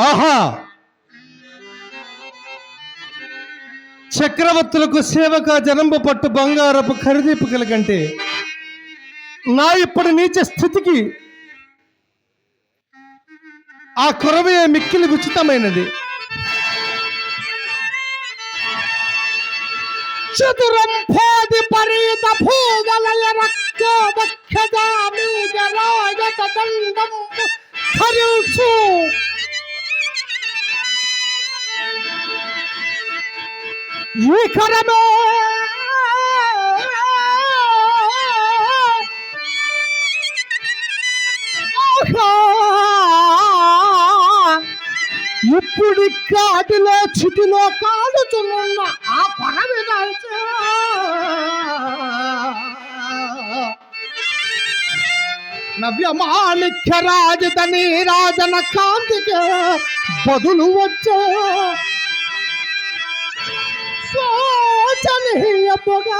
ఆహా. చక్రవర్తులకు సేవక జనంబు పట్టు బంగారపు ఖరీదీపుకల కంటే నా ఇప్పటి నీచ స్థితికి ఆ కొరవే మిక్కిలి ఉచితమైనది. చతురంభోది పరీత భూగలయ రక్తోదక్షజామి జరాయత దండం హరించు ఇప్పుడు కాటిలో చిటిలో కాలుతున్న ఆ పరమి నవ్యమాణిక్య రాజధని రాజన కాంతికి బదులు వచ్చా 소찬이 아빠가.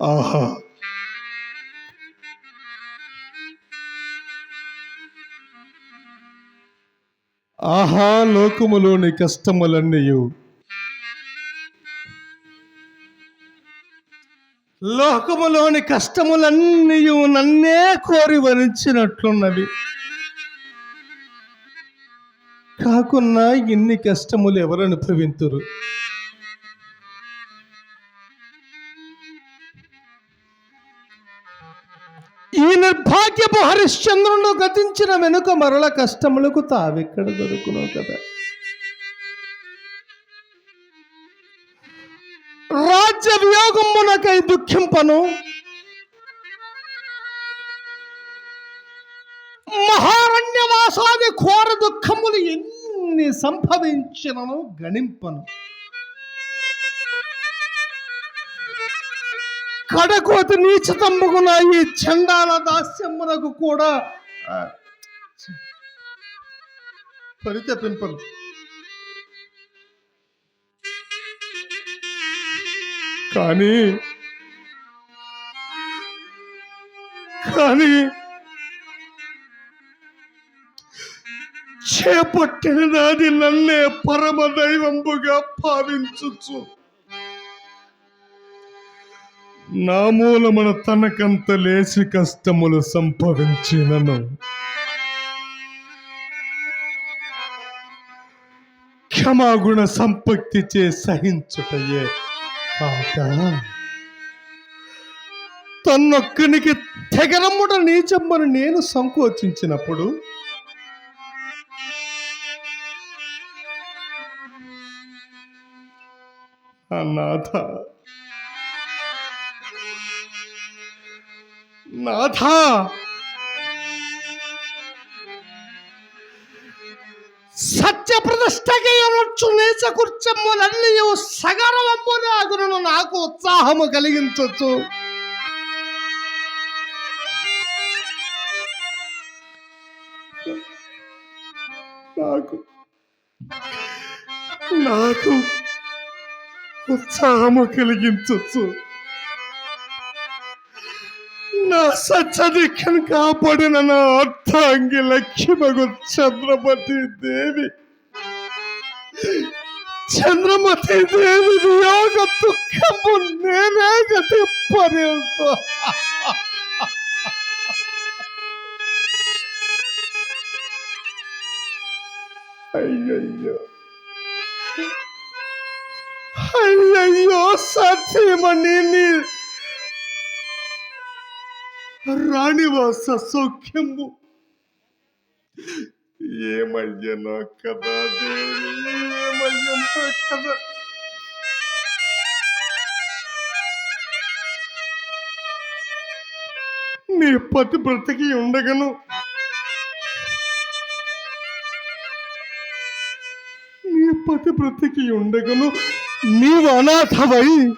아하. ఆహా లోకములోని కష్టములన్నయు. లోకములోని కష్టములన్నీ నన్నే కోరి వరించినట్లున్నవి. కాకున్నా ఇన్ని కష్టములు ఎవరు అనుభవింతురు ఈ నిర్భాగ్యపు హరిశ్చంద్రుడు గతించిన వెనుక మరల కష్టములకు తావెక్కడ దొరుకును కదా? రాజ్య వియోగమునకై దుఃఖింపను. మహారణ్యవాసాది ఘోర దుఃఖములు ఎన్ని సంభవించినను గణింపను. కడకోత నీచతమ్ముకున్న ఈ చండాల దాస్యమునకు కూడా పరితపింపలు కానీ కానీ చేపట్టిన నాది నన్నే పరమ దైవంబుగా భావించుచు. నా మూలమున తనకంత లేచి కష్టములు సంభవించినను. క్షమాగుణ సంపత్తి చే సహించుటయే. కాక తన్నొక్కనికి తెగనమ్ముట నీచమ్మని నేను సంకోచించినప్పుడు అన్నాథ నాథ! సత్య ప్రతిష్టకి ఎవరొచ్చు నీచ కుర్చమ్ములన్నీ సగరవంబునే నాకు ఉత్సాహము కలిగించొచ్చు. నాకు నాకు ఉత్సాహము కలిగించచ్చు. నా సత్యదిక్కను కాపాడిన నా అర్థాంగి లక్ష్మగు చంద్రమతి దేవి. చంద్రమతి దేవి వియోగ దుఃఖము నేనే గతి పర్యంత అయ్యయ్యో. అయ్యయ్యో సత్యమణి నీ రాణివాస సౌఖ్యము. ఏమయ్యనో కదా ఏమయ్యంతో కదా నీ పతి బ్రతికి ఉండగను. నీ పతి బ్రతికి ఉండగను. నీవు అనాథవై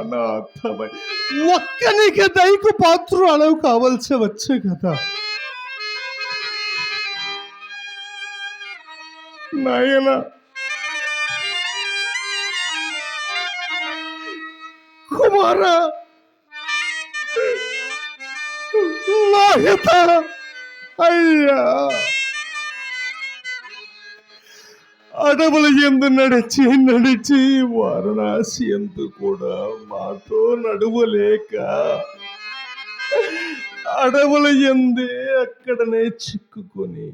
నీవు అనాథమై ఒక్కనికి దైకు పాత్రురాలు కావలసి వచ్చే కదా నాయన కుమార నాయత అయ్యా అడవుల ఎందు నడిచి నడిచి వారణాసి ఎందు కూడా మాతో నడువలేక అడవుల ఎందే అక్కడనే చిక్కుకొని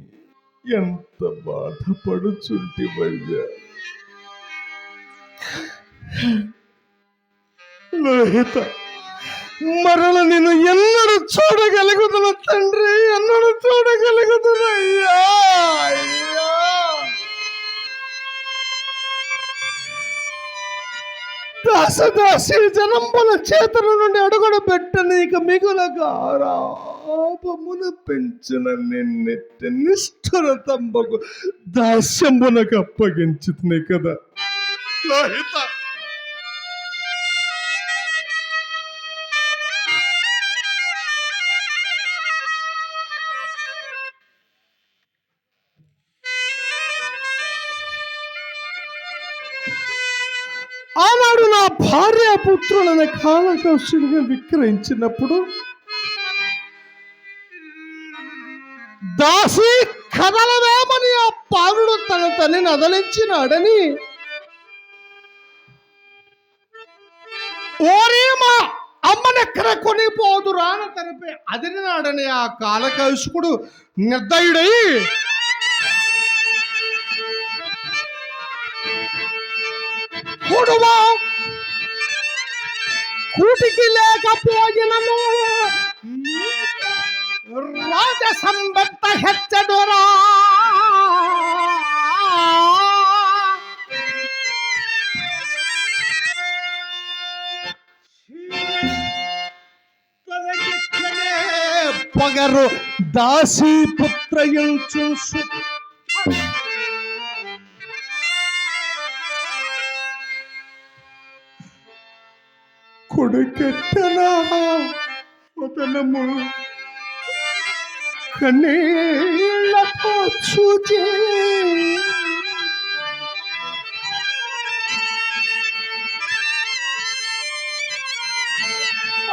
ఎంత బాధపడుచుంటివయ్యా. లోహిత మరల నేను ఎన్నడూ చూడగలుగుతున్నా తండ్రి ఎన్నడూ చూడగలుగుతున్నయ్యా అయ్యా. దాసదాసి జనంబల చేతుల నుండి అడుగుడు పెట్టనీక మిగులగారాపమున పెంచిన నిన్నెట్టి నిష్ఠుర తంబకు దాస్యమునకు అప్పగించుతున్నాయి కదా. భార్యాపుత్రులను భార్య కాలకౌశుడిగా విక్రయించినప్పుడు దాసి కదలవేమని ఆ పాలుడు తన తల్లిని నదలించినాడని ఓరే మా అమ్మనెక్కడ కొనిపోదు రాన తనపై అదిరినాడని ఆ కాలకౌశుకుడు నిర్దయుడై కొడువా కూటికి లేకపోయినను రాజ సంబత్త హెచ్చడురా. పొగరు దాసీ పుత్రయుంచు கொடுக்கத்தனா முதலமு கண்ணேல போச்சுஜே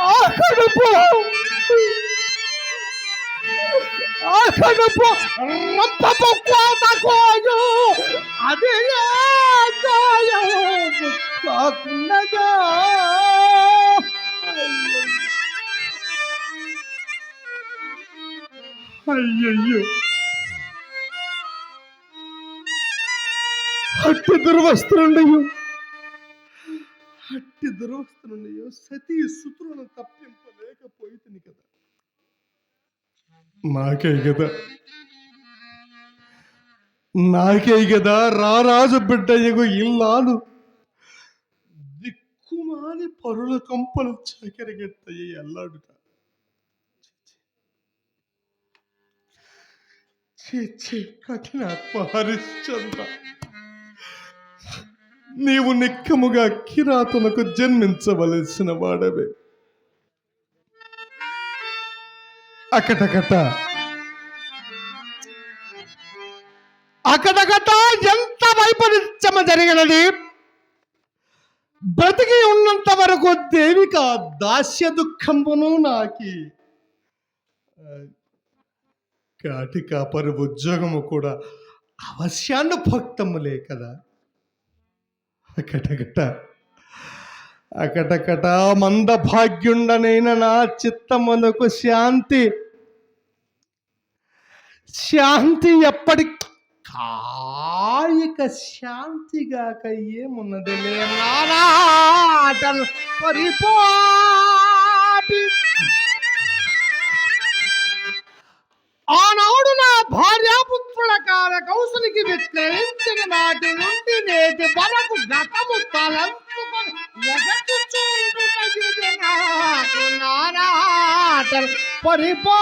ஆகணுப்போ ஆகணுப்போ ரப்பப்போ கோதாகோயோ அதே காயோ காக்குனதா అయ్యయ్యో. అట్టి దుర్వస్త్రుండయు అట్టి దుర్వస్త్రుండయు సతీ సుతులను తప్పింపలేకపోయింది కదా. నాకే కదా నాకే కదా రారాజు బిడ్డయ్యగు ఇల్లాలు. దిక్కుమాలి పరుల కంపలు చకరగెత్తయ్యి అల్లాడుట ఛీ, ఛీ, కఠినాత్మ హరిశ్చంద్ర నీవు నిక్కముగా కిరాతనకు జన్మించవలసిన వాడవే. అకటకట. అకటకట ఎంత వైపరీత్యమ జరిగినది? బ్రతికి ఉన్నంత వరకు దేవిక దాస్య దుఃఖమును నాకి కాటి కాపరి ఉద్యోగము కూడా అవశ్యానుభక్తములే కదా. అకటకట అకటకట మంద భాగ్యుండనైన నా చిత్తమునకు శాంతి. శాంతి ఎప్పటి కాయిక శాంతిగాక ఏమున్నది? నారాటలు పరిపాటి ఆనాడు నా భార్యాపుత్రుల కాల కౌశలికి విక్రయించిన నాటి నుండి నేటి వరకు గతము తలంపుకొని ఎగటుచుండుటది నాకు నానాటలు పరిపాటి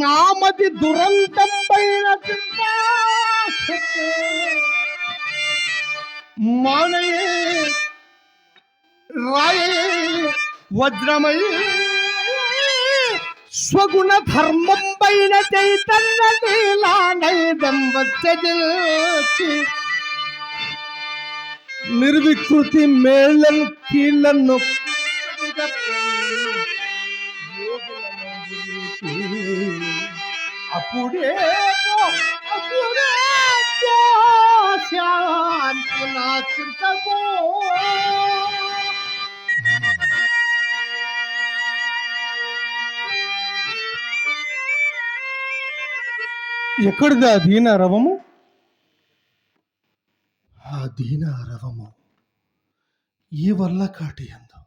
నామది దురంతం పైన చింత మానయే రాయే వజ్రమై స్వగుణ ధర్మం పైన చైతన్య నీలానైదం వచ్చి నిర్వికృతి మేళ్ళను కీళ్ళను అప్పుడే అప్పుడే శాంతి నా చింతకో ఎక్కడిది ఆ దీన రవము? ఆ దీన రవము ఈ వల్ల కాటి ఎందు.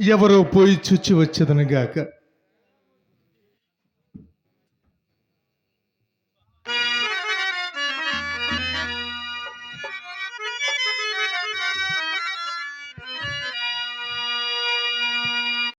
ఎవరో పోయి చుచ్చి వచ్చేదనగాక